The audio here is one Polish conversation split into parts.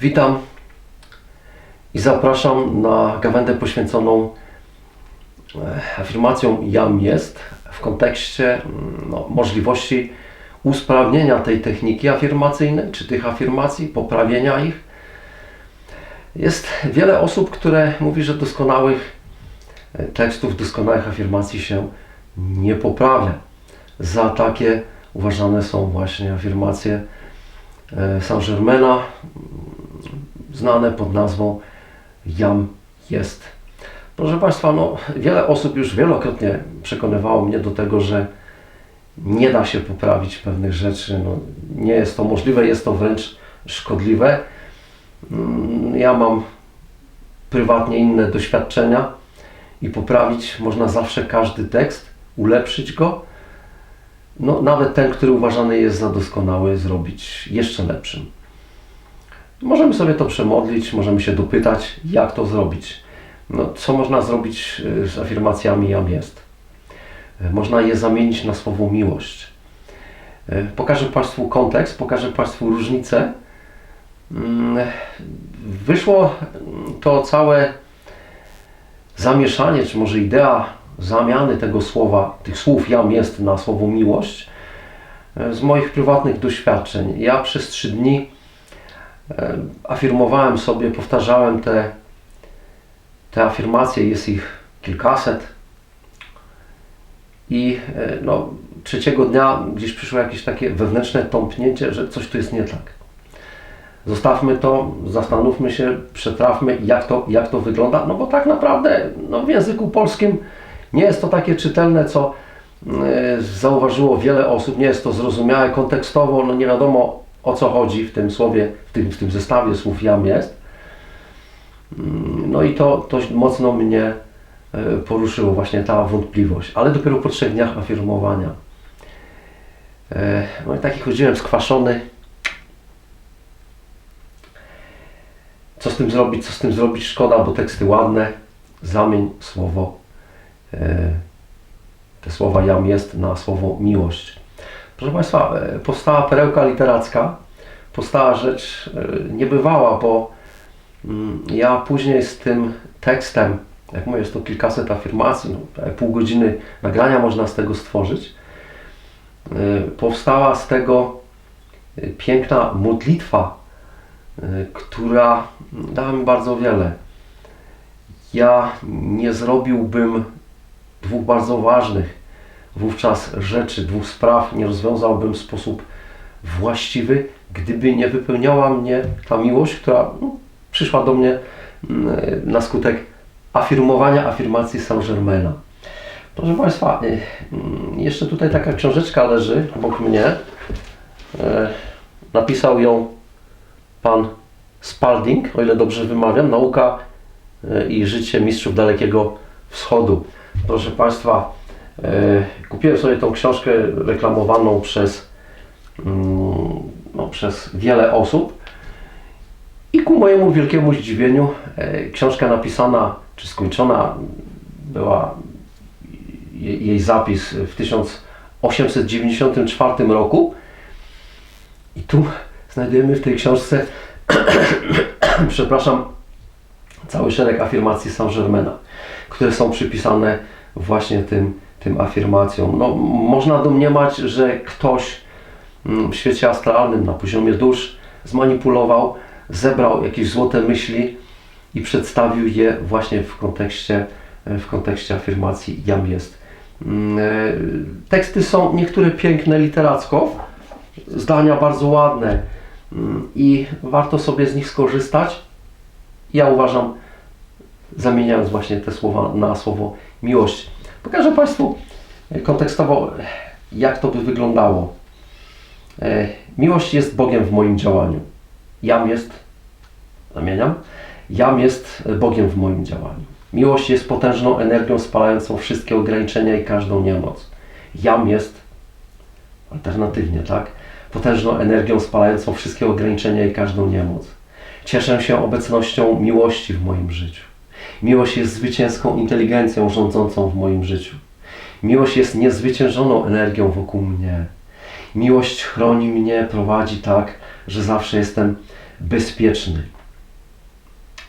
Witam i zapraszam na gawędę poświęconą e, afirmacjom jam jest w kontekście mm, no, możliwości usprawnienia tej techniki afirmacyjnej, czy tych afirmacji, poprawienia ich. Jest wiele osób, które mówi, że doskonałych e, tekstów, doskonałych afirmacji się nie poprawia. Za takie uważane są właśnie afirmacje e, Saint-Germaina, znane pod nazwą Jam jest. Proszę Państwa, no, wiele osób już wielokrotnie przekonywało mnie do tego, że nie da się poprawić pewnych rzeczy. No, nie jest to możliwe, jest to wręcz szkodliwe. Mm, Ja mam prywatnie inne doświadczenia i poprawić można zawsze każdy tekst, ulepszyć go. No, nawet ten, który uważany jest za doskonały, zrobić jeszcze lepszym. Możemy sobie to przemodlić, możemy się dopytać, jak to zrobić. No, co można zrobić y, z afirmacjami jam jest? Y, Można je zamienić na słowo miłość. Y, Pokażę Państwu kontekst, pokażę Państwu różnicę. Mm, Wyszło to całe zamieszanie, czy może idea zamiany tego słowa, tych słów jam jest na słowo miłość z moich prywatnych doświadczeń. Ja przez trzy dni e, afirmowałem sobie, powtarzałem te, te afirmacje, jest ich kilkaset. I e, no, trzeciego dnia gdzieś przyszło jakieś takie wewnętrzne tąpnięcie, że coś tu jest nie tak. Zostawmy to, zastanówmy się, przetrawmy, jak to, jak to wygląda, no bo tak naprawdę no, w języku polskim nie jest to takie czytelne, co e, zauważyło wiele osób, nie jest to zrozumiałe kontekstowo, no nie wiadomo o co chodzi w tym słowie, w tym, w tym zestawie słów jam jest. Mm, No i to, to mocno mnie e, poruszyło, właśnie ta wątpliwość, ale dopiero po trzech dniach afirmowania. E, No i taki chodziłem skwaszony. Co z tym zrobić, co z tym zrobić? Szkoda, bo teksty ładne. Zamień słowo, e, te słowa jam jest na słowo miłość. Proszę Państwa, e, powstała perełka literacka, powstała rzecz e, niebywała, bo mm, ja później z tym tekstem, jak mówię, jest to kilkaset afirmacji, no, prawie pół godziny nagrania można z tego stworzyć. E, Powstała z tego e, piękna modlitwa, e, która dała mi bardzo wiele. Ja nie zrobiłbym dwóch bardzo ważnych wówczas rzeczy, dwóch spraw, nie rozwiązałbym w sposób właściwy, gdyby nie wypełniała mnie ta miłość, która no, przyszła do mnie mm, na skutek afirmowania afirmacji Saint-Germaina. Proszę Państwa, y, mm, jeszcze tutaj taka książeczka leży obok mnie. E, Napisał ją pan Spalding, o ile dobrze wymawiam, Nauka e, i życie mistrzów Dalekiego Wschodu. Proszę Państwa, kupiłem sobie tą książkę reklamowaną przez, mm, no, przez wiele osób i ku mojemu wielkiemu zdziwieniu e, książka napisana czy skończona była je- jej zapis w 1894 roku. I tu znajdujemy w tej książce przepraszam, cały szereg afirmacji Saint-Germaina, które są przypisane właśnie tym, tym afirmacjom. No, można domniemać, że ktoś mm, w świecie astralnym, na poziomie dusz, zmanipulował, zebrał jakieś złote myśli i przedstawił je właśnie w kontekście, w kontekście afirmacji jam jest. Mm, e, Teksty są niektóre piękne literacko, zdania bardzo ładne mm, i warto sobie z nich skorzystać. Ja uważam, zamieniając właśnie te słowa na słowo miłość. Pokażę Państwu kontekstowo, jak to by wyglądało. E, Miłość jest Bogiem w moim działaniu. Jam jest, zamieniam, jam jest Bogiem w moim działaniu. Miłość jest potężną energią spalającą wszystkie ograniczenia i każdą niemoc. Jam jest alternatywnie, tak? Potężną energią spalającą wszystkie ograniczenia i każdą niemoc. Cieszę się obecnością miłości w moim życiu. Miłość jest zwycięską inteligencją rządzącą w moim życiu. Miłość jest niezwyciężoną energią wokół mnie. Miłość chroni mnie, prowadzi tak, że zawsze jestem bezpieczny.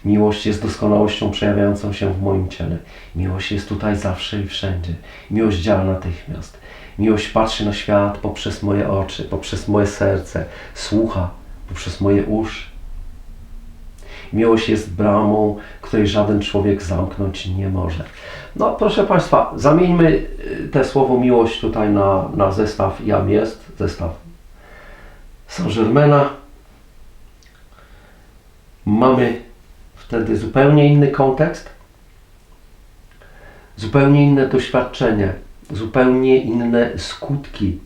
Miłość jest doskonałością przejawiającą się w moim ciele. Miłość jest tutaj zawsze i wszędzie. Miłość działa natychmiast. Miłość patrzy na świat poprzez moje oczy, poprzez moje serce, słucha poprzez moje uszy. Miłość jest bramą, której żaden człowiek zamknąć nie może. No, proszę Państwa, zamieńmy y, te słowo miłość tutaj na, na zestaw Jam jest, zestaw Saint-Germaina. Mamy wtedy zupełnie inny kontekst, zupełnie inne doświadczenie, zupełnie inne skutki.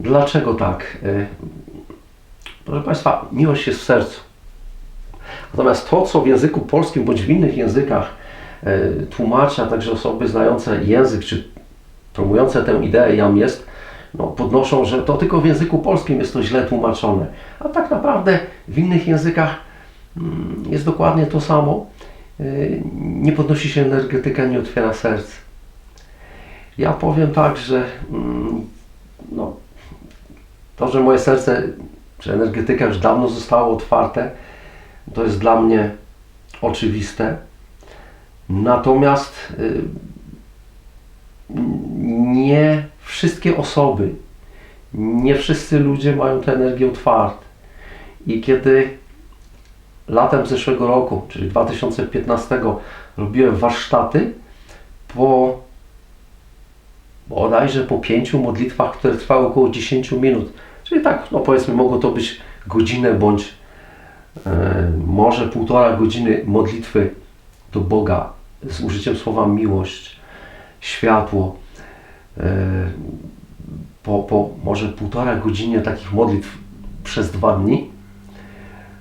Dlaczego tak? Y, Proszę Państwa, miłość jest w sercu. Natomiast to, co w języku polskim bądź w innych językach e, tłumaczy, a także osoby znające język czy promujące tę ideę jam jest, no, podnoszą, że to tylko w języku polskim jest to źle tłumaczone. A tak naprawdę w innych językach mm, jest dokładnie to samo. E, Nie podnosi się energetyka, nie otwiera serc. Ja powiem tak, że mm, no, to, że moje serce czy energetyka już dawno zostało otwarte, to jest dla mnie oczywiste. Natomiast y, nie wszystkie osoby, nie wszyscy ludzie mają tę energię otwartą. I kiedy latem zeszłego roku, czyli 2015, robiłem warsztaty po bodajże po pięciu modlitwach, które trwały około 10 minut. Czyli tak, no powiedzmy, mogło to być godzinę bądź może półtora godziny modlitwy do Boga z użyciem słowa miłość, światło. E, po, po może półtora godzinie takich modlitw przez dwa dni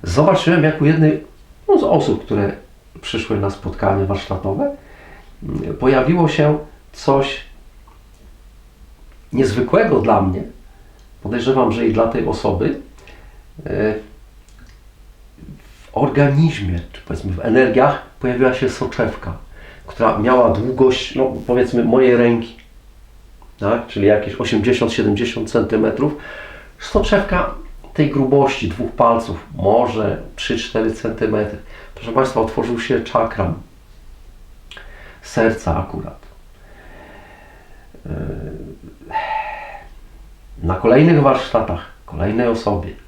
zobaczyłem, jak u jednej no, z osób, które przyszły na spotkanie warsztatowe, pojawiło się coś niezwykłego dla mnie. Podejrzewam, że i dla tej osoby e, organizmie, czy powiedzmy w energiach, pojawiła się soczewka, która miała długość, no powiedzmy, mojej ręki, tak? czyli jakieś 80-70 cm. Soczewka tej grubości dwóch palców, może 3-4 cm. Proszę Państwa, otworzył się czakram serca akurat. Yy, Na kolejnych warsztatach, kolejnej osobie.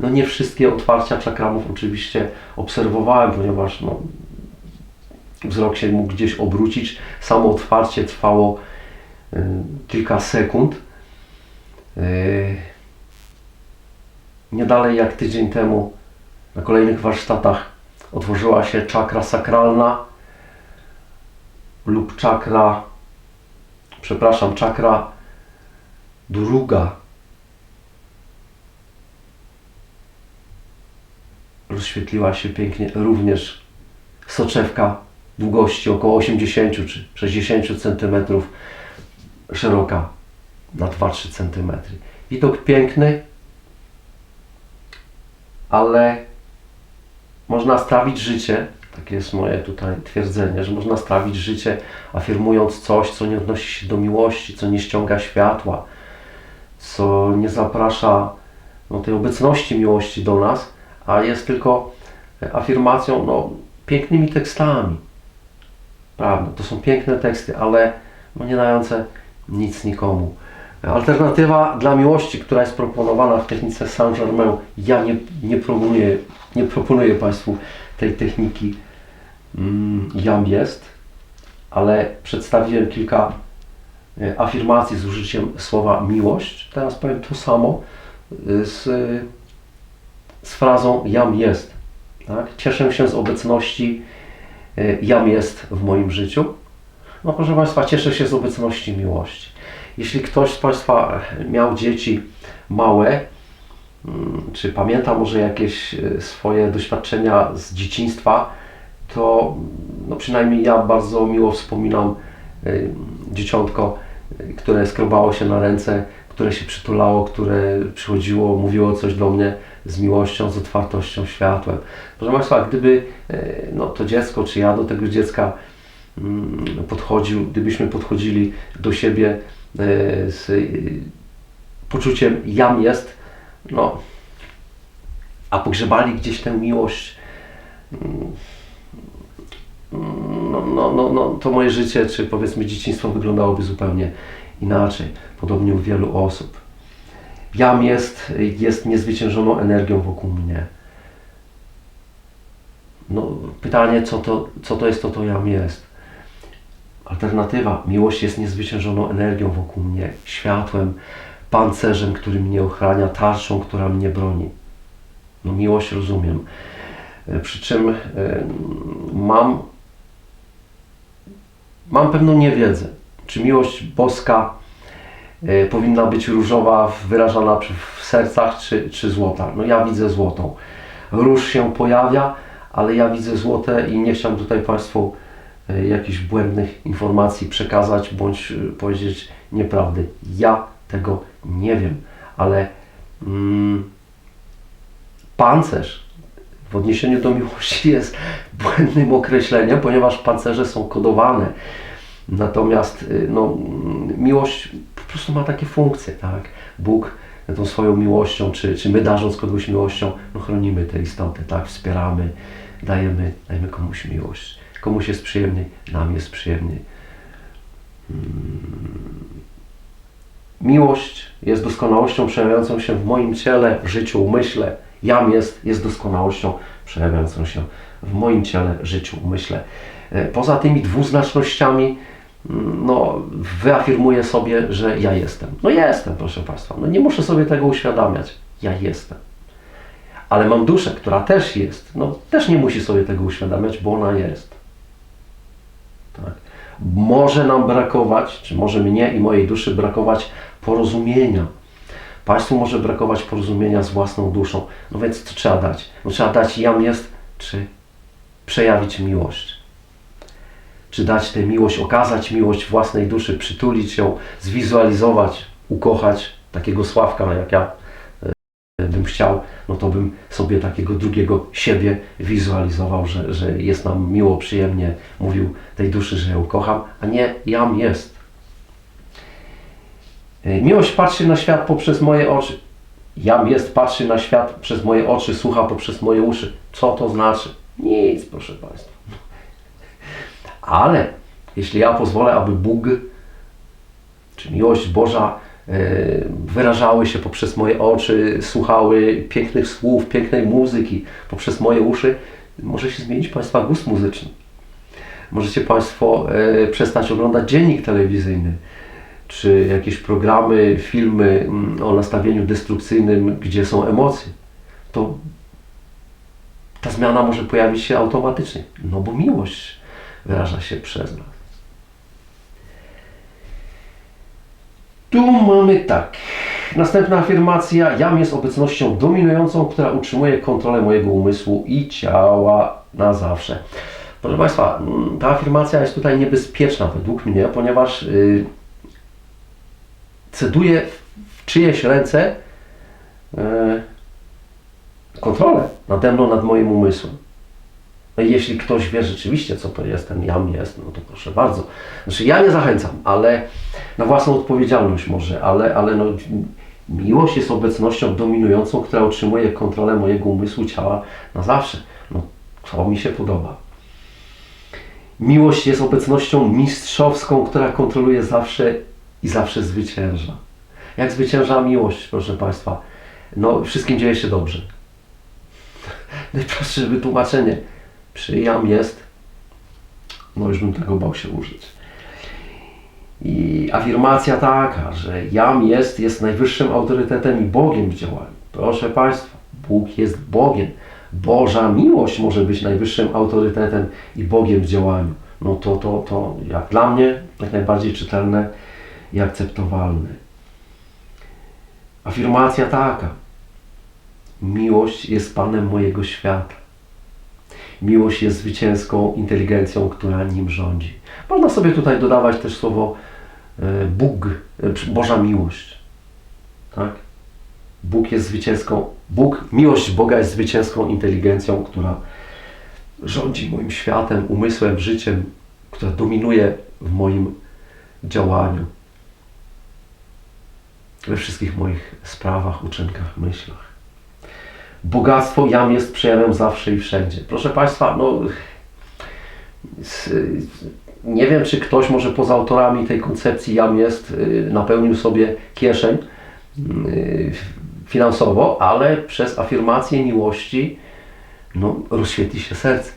No nie wszystkie otwarcia czakramów oczywiście obserwowałem, ponieważ no, wzrok się mógł gdzieś obrócić. Samo otwarcie trwało y, kilka sekund. Y, nie dalej jak tydzień temu na kolejnych warsztatach otworzyła się czakra sakralna lub czakra, przepraszam, czakra druga. Rozświetliła się pięknie również soczewka długości około 80 czy 60 cm, szeroka na 2-3 cm. Widok piękny, ale można strawić życie, takie jest moje tutaj twierdzenie, że można strawić życie afirmując coś, co nie odnosi się do miłości, co nie ściąga światła, co nie zaprasza no, tej obecności miłości do nas, a jest tylko afirmacją no, pięknymi tekstami. Prawda, to są piękne teksty, ale no, nie dające nic nikomu. Alternatywa dla miłości, która jest proponowana w technice Saint-Germain, ja nie, nie, proponuję, nie proponuję Państwu tej techniki mm, jam jest, ale przedstawiłem kilka e, afirmacji z użyciem słowa miłość. Teraz powiem to samo e, z, z frazą jam jest. Tak? Cieszę się z obecności e, jam jest w moim życiu. No proszę Państwa, cieszę się z obecności miłości. Jeśli ktoś z Państwa miał dzieci małe, mm, czy pamięta może jakieś e, swoje doświadczenia z dzieciństwa, to no przynajmniej ja bardzo miło wspominam e, dzieciątko, które skrobało się na ręce, które się przytulało, które przychodziło, mówiło coś do mnie z miłością, z otwartością, światłem. Proszę Państwa, gdyby no, to dziecko, czy ja do tego dziecka mm, podchodził, gdybyśmy podchodzili do siebie z poczuciem jam jest, no a pogrzebali gdzieś tę miłość, no, no, no, no, to moje życie, czy powiedzmy dzieciństwo wyglądałoby zupełnie inaczej, podobnie u wielu osób. Jam jest, jest niezwyciężoną energią wokół mnie. No, pytanie, co to, co to jest to, to jam jest. Alternatywa, miłość jest niezwyciężoną energią wokół mnie, światłem, pancerzem, który mnie ochrania, tarczą, która mnie broni. No miłość rozumiem. E, Przy czym e, mam, mam pewną niewiedzę, czy miłość boska e, powinna być różowa, wyrażana w sercach, czy, czy złota. No ja widzę złotą. Róż się pojawia, ale ja widzę złote i nie chciałem tutaj Państwu e, jakichś błędnych informacji przekazać, bądź e, powiedzieć nieprawdy. Ja tego nie wiem, ale mm, pancerz w odniesieniu do miłości jest błędnym określeniem, ponieważ pancerze są kodowane. Natomiast y, no, mm, miłość po prostu ma takie funkcje, tak? Bóg tą swoją miłością, czy, czy my darząc kogoś miłością, no chronimy te istoty, tak? Wspieramy, dajemy, dajemy komuś miłość. Komuś jest przyjemniej, nam jest przyjemniej. Miłość jest doskonałością przejawiającą się w moim ciele, w życiu, umyśle. Jam jest, jest doskonałością przejawiającą się w moim ciele, życiu, umyśle. E, Poza tymi dwuznacznościami, mm, no, wyafirmuję sobie, że ja jestem. No jestem, proszę Państwa. No nie muszę sobie tego uświadamiać. Ja jestem. Ale mam duszę, która też jest. No też nie musi sobie tego uświadamiać, bo ona jest. Tak. Może nam brakować, czy może mnie i mojej duszy brakować porozumienia. Państwu może brakować porozumienia z własną duszą. No więc co trzeba dać? No trzeba dać jam jest, czy przejawić miłość. Czy dać tę miłość, okazać miłość własnej duszy, przytulić ją, zwizualizować, ukochać takiego Sławka, jak ja e, bym chciał, no to bym sobie takiego drugiego siebie wizualizował, że, że jest nam miło, przyjemnie, mówił tej duszy, że ją kocham, a nie jam jest. E, Miłość patrzy na świat poprzez moje oczy. Jam jest, patrzy na świat przez moje oczy, słucha poprzez moje uszy. Co to znaczy? Nic, proszę Państwa. Ale jeśli ja pozwolę, aby Bóg czy miłość Boża e, wyrażały się poprzez moje oczy, słuchały pięknych słów, pięknej muzyki, poprzez moje uszy, może się zmienić Państwa gust muzyczny. Możecie Państwo e, przestać oglądać dziennik telewizyjny, czy jakieś programy, filmy mm, o nastawieniu destrukcyjnym, gdzie są emocje. To ta zmiana może pojawić się automatycznie, no bo miłość wyraża się przez nas. Tu mamy tak. Następna afirmacja. Jam jest obecnością dominującą, która utrzymuje kontrolę mojego umysłu i ciała na zawsze. Proszę Państwa, mm, ta afirmacja jest tutaj niebezpieczna według mnie, ponieważ yy, ceduje w czyjeś ręce yy, kontrolę nade mną, nad moim umysłem. No i jeśli ktoś wie rzeczywiście, co to jest, ten jam jest, no to proszę bardzo. Znaczy ja nie zachęcam, ale na własną odpowiedzialność może, ale, ale no, miłość jest obecnością dominującą, która utrzymuje kontrolę mojego umysłu, ciała na zawsze. No to mi się podoba. Miłość jest obecnością mistrzowską, która kontroluje zawsze i zawsze zwycięża. Jak zwycięża miłość, proszę Państwa? No, wszystkim dzieje się dobrze. Najprostsze wytłumaczenie. Przyjam jest, no już bym tego bał się użyć. I afirmacja taka, że jam jest, jest najwyższym autorytetem i Bogiem w działaniu. Proszę Państwa, Bóg jest Bogiem. Boża miłość może być najwyższym autorytetem i Bogiem w działaniu. No to, to, to jak dla mnie jak najbardziej czytelne i akceptowalne. Afirmacja taka. Miłość jest Panem mojego świata. Miłość jest zwycięską inteligencją, która nim rządzi. Można sobie tutaj dodawać też słowo e, Bóg, e, Boża miłość. Tak? Bóg jest zwycięską, Bóg, miłość Boga jest zwycięską inteligencją, która rządzi moim światem, umysłem, życiem, która dominuje w moim działaniu, we wszystkich moich sprawach, uczynkach, myślach. Bogactwo jam jest przejawiam zawsze i wszędzie. Proszę Państwa, no nie wiem, czy ktoś może poza autorami tej koncepcji jam jest y, napełnił sobie kieszeń y, finansowo, ale przez afirmację miłości no, rozświetli się serce.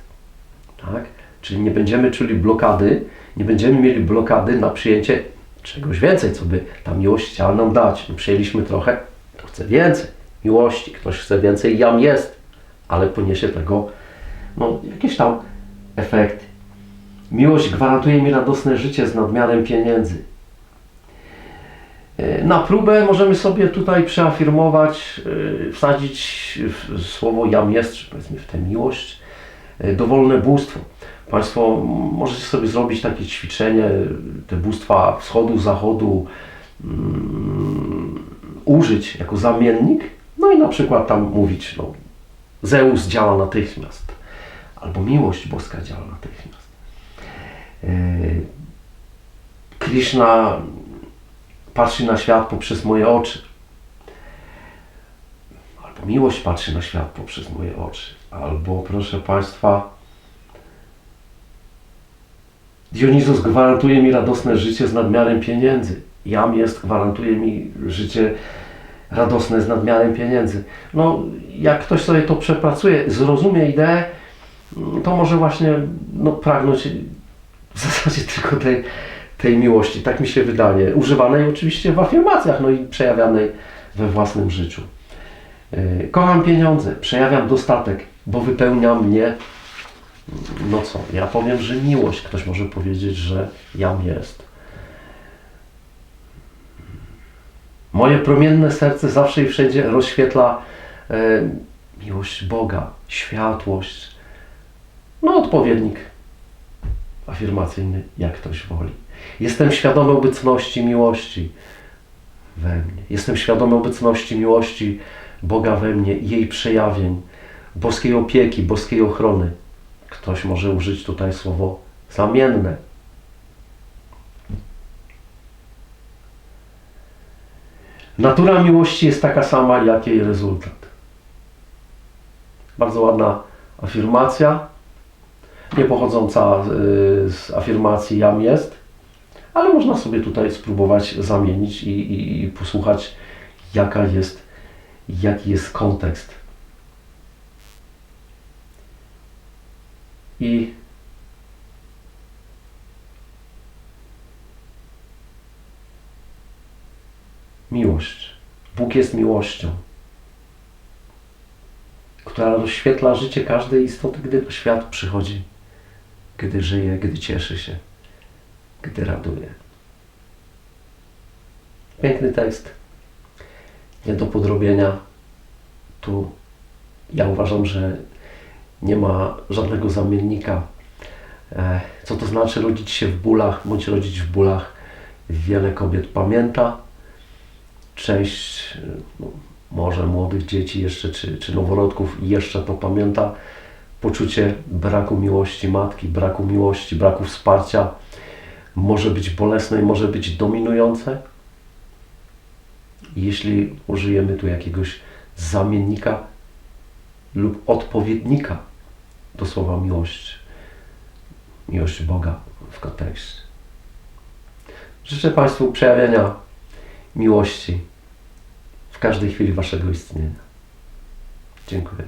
Tak? Czyli nie będziemy czuli blokady, nie będziemy mieli blokady na przyjęcie czegoś więcej, co by ta miłość chciała nam dać. No, przyjęliśmy trochę, to chce więcej miłości, ktoś chce więcej, jam jest, ale poniesie tego no, jakieś tam efekty. Miłość gwarantuje mi radosne życie z nadmiarem pieniędzy. E, Na próbę możemy sobie tutaj przeafirmować, e, wsadzić słowo jam jest, czy powiedzmy w tę miłość, dowolne bóstwo. Państwo możecie sobie zrobić takie ćwiczenie, te bóstwa wschodu, zachodu mm, użyć jako zamiennik, no i na przykład tam mówić, no, Zeus działa natychmiast, albo miłość boska działa natychmiast. E, Krishna patrzy na świat poprzez moje oczy. Albo miłość patrzy na świat poprzez moje oczy. Albo, proszę Państwa, Dionizus gwarantuje mi radosne życie z nadmiarem pieniędzy. Jam jest gwarantuje mi życie radosne z nadmiarem pieniędzy. No, jak ktoś sobie to przepracuje, zrozumie ideę, to może właśnie no, pragnąć w zasadzie tylko tej, tej miłości, tak mi się wydaje. Używanej oczywiście w afirmacjach, no i przejawianej we własnym życiu. Yy, Kocham pieniądze, przejawiam dostatek, bo wypełnia mnie. No co, ja powiem, że miłość. Ktoś może powiedzieć, że jam jest. Moje promienne serce zawsze i wszędzie rozświetla e, miłość Boga, światłość. No, odpowiednik afirmacyjny, jak ktoś woli. Jestem świadomy obecności miłości we mnie. Jestem świadomy obecności miłości Boga we mnie i jej przejawień, boskiej opieki, boskiej ochrony. Ktoś może użyć tutaj słowo zamienne. Natura miłości jest taka sama, jak jej rezultat. Bardzo ładna afirmacja, nie pochodząca y, z afirmacji jam jest, ale można sobie tutaj spróbować zamienić i, i, i posłuchać, jaka jest, jaki jest kontekst. I miłość. Bóg jest miłością, która rozświetla życie każdej istoty, gdy na świat przychodzi, gdy żyje, gdy cieszy się, gdy raduje. Piękny tekst, nie do podrobienia. Tu ja uważam, że nie ma żadnego zamiennika. E, Co to znaczy rodzić się w bólach, bądź rodzić w bólach? Wiele kobiet pamięta, część no, może młodych dzieci jeszcze, czy, czy noworodków jeszcze to pamięta, poczucie braku miłości matki, braku miłości, braku wsparcia może być bolesne i może być dominujące. Jeśli użyjemy tu jakiegoś zamiennika lub odpowiednika do słowa miłość, miłość Boga w kontekście. Życzę Państwu przejawienia miłości w każdej chwili Waszego istnienia. Dziękuję.